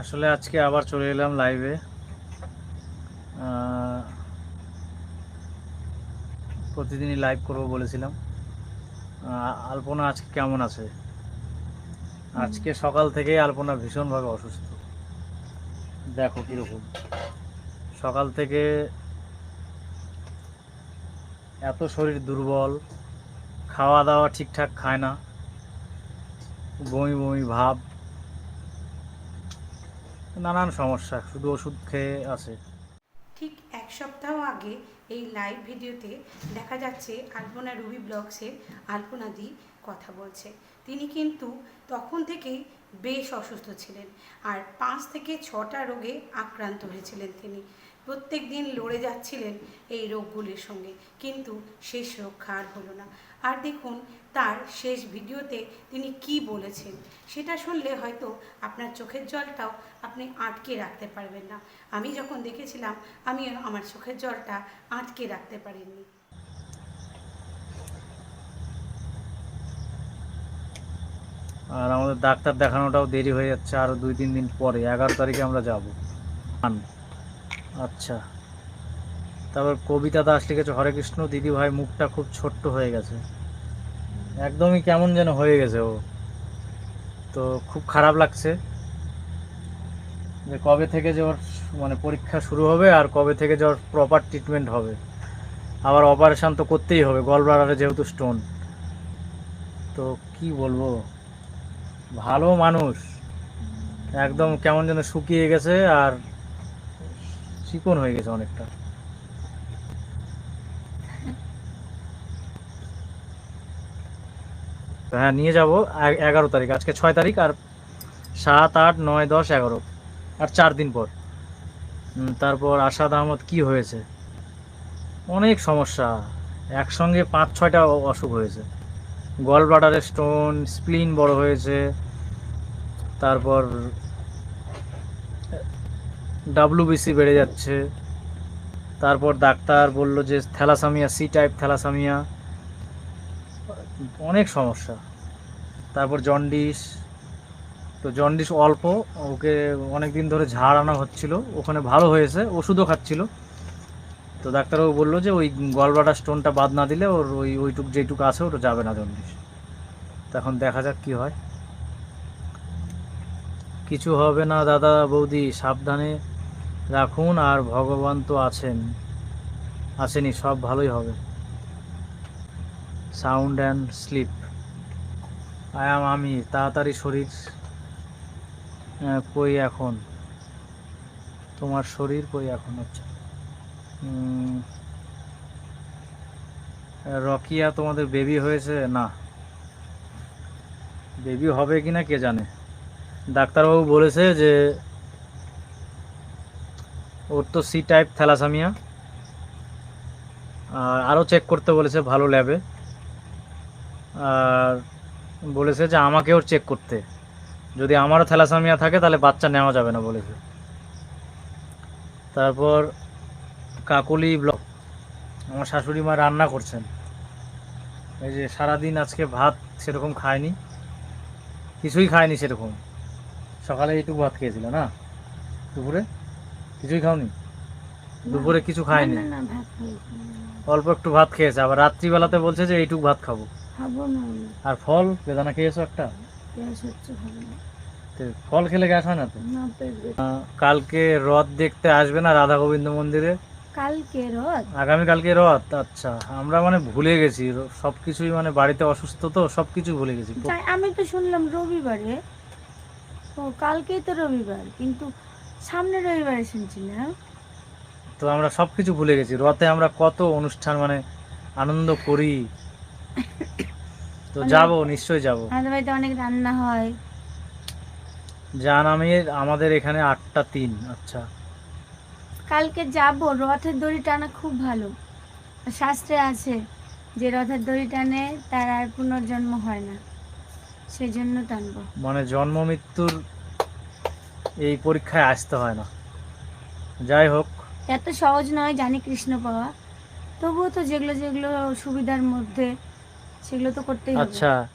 আসলে আজকে আবার চলে এলাম লাইভে প্রতিদিনই লাইভ করব বলেছিলাম। আলপনা আজকে কেমন আছে? আজকে সকাল থেকেই আলপনা ভীষণভাবে অসুস্থ। দেখো কীরকম। সকাল থেকে এত শরীর দুর্বল খাওয়া দাওয়া ঠিকঠাক খায় না। বমি বমি ভাব। নানান সমস্যা, শুধু ওষুধ খেয়ে আছে। ঠিক এক সপ্তাহ আগে এই লাইভ ভিডিওতে দেখা যাচ্ছে আলপনা রুবি ব্লগসের আলপনা দি কথা বলছে। তিনি কিন্তু তখন থেকেই বেশ অসুস্থ ছিলেন আর পাঁচ থেকে ছটা রোগে আক্রান্ত হয়েছিলেন তিনি। প্রত্যেক দিন লড়ে যাচ্ছিলেন এই রোগগুলির সঙ্গে। কিন্তু শেষ রক্ষা আর হলো না। আর দেখুন, তার শেষ ভিডিওতে তিনি কি বলেছেন, সেটা শুনলে হয়তো আপনার চোখের জলটাও আপনি আটকে রাখতে পারবেন না। আমি যখন দেখেছিলাম আমি আমার চোখের জলটা আটকে রাখতে পারিনি। আর আমাদের ডাক্তার দেখানোটাও দেরি হয়ে যাচ্ছে আরও দুই তিন দিন পরে। এগারো তারিখে আমরা যাব। আচ্ছা। তারপর কবিতা দাস লিখেছে, হরে কৃষ্ণ, দিদি ভাই, মুখটা খুব ছোট্ট হয়ে গেছে। একদমই কেমন যেন হয়ে গেছে ও। তো খুব খারাপ লাগছে যে কবে থেকে যে ওর মানে পরীক্ষা শুরু হবে আর কবে থেকে যে ওর প্রপার ট্রিটমেন্ট হবে। আবার অপারেশান তো করতেই হবে গলব্লাডারে যেহেতু স্টোন তো কি বলব? ভালো মানুষ। একদম কেমন যেন শুকিয়ে গেছে আর চিকন হয়ে গেছে অনেকটা। হ্যাঁ নিয়ে যাব এগারো তারিখ, আজকে ছয় তারিখ আর সাত, আট, নয়, দশ, এগারো। আর চার দিন পর। তারপর আসাদ আহমদ কি হয়েছে? অনেক সমস্যা। একসঙ্গে পাঁচ, ছয়টা অসুখ হয়েছে। গল ব্লাডারের স্টোন স্প্লিন বড় হয়েছে। তারপর ডাব্লিউবিসি বেড়ে যাচ্ছে। তারপর ডাক্তার বলল যে থ্যালাসামিয়া সি টাইপ থ্যালাসামিয়া। অনেক সমস্যা। তারপর জন্ডিস। তো জন্ডিস অল্প, ওকে অনেক দিন ধরে ঝাড় আনা হচ্ছিল। ওখানে ভালো হয়েছে, ওষুধও খাচ্ছিল। তো ডাক্তারবাবু বলল যে ওই গলব্লাডার স্টোনটা বাদ না দিলে ওর ওই, ওইটুক যেটুকু আছে, ওটা যাবে না জন্ডিস। তো এখন দেখা যাক কি হয়। কিছু হবে না দাদা বৌদি, সাবধানে। রাখুন আর ভগবান তো আছেন। আসেনি সব ভালোই হবে। Sound and sleep. I am আমি তাড়াতাড়ি শরীর কই এখন? তোমার শরীর কই এখন আচ্ছা রকিয়া তোমাদের বেবি হয়েছে? না। বেবি হবে কি না কে জানে? ডাক্তারবাবু বলেছে যে ওর তো সি টাইপ থ্যালাসামিয়া আর আরও চেক করতে বলেছে ভালো ল্যাবে আর বলেছে যে আমাকেও চেক করতে। যদি আমারও থ্যালাসামিয়া থাকে, তাহলে বাচ্চা নেওয়া যাবে না বলেছে। তারপর কাকলি ব্লক আমার শাশুড়ি মা রান্না করছেন। এই যে সারাদিন আজকে ভাত সেরকম খায়নি। কিছুই খায়নি সেরকম। সকালে এইটুকু ভাত খেয়েছিল না? দুপুরে? কিছুই খাওনি? দুপুরে কিছু খায়নি? না না ভাত খাইছি অল্প একটু ভাত খেয়েছে আবার রাত্রিবেলাতে বলছে যে এইটুকু ভাত খাব। আর ফল? বেদানা খেয়েছো একটা? ফল খেলে গ্যাস হয় না তো? কালকে রথ দেখতে আসবে না রাধা গোবিন্দ মন্দিরে? কালকে রথ? আগামী কালকে রথ আচ্ছা। আমরা মানে ভুলে গেছি সবকিছুই মানে বাড়িতে অসুস্থ তো সবকিছু ভুলে গেছি। আমি তো শুনলাম রবিবারে। কালকেই তো রবিবার কিন্তু সামনে রবিবারে শুনছিলাম তো আমরা সবকিছু ভুলে গেছি। রথে আমরা কত অনুষ্ঠান মানে আনন্দ করি। তো যাব নিশ্চয়ই যাব। আমাদের বাড়িতে অনেক রান্না হয়। জান আমি আমাদের এখানে আটটা তিন আচ্ছা। কালকে যাব রথের দড়ি টানা খুব ভালো। শাস্ত্রে আছে যে রথের দড়ি টানে তার আর পুনর্জন্ম হয় না। সেই জন্য টানবো। মানে জন্ম মৃত্যুর এই পরীক্ষায় আসতে হয় না। যাই হোক। এত সহজ নয় জানি কৃষ্ণ পাওয়া। তবুও তো যেগুলো যেগুলো সুবিধার মধ্যে সেগুলো তো করতেই হবে। আচ্ছা।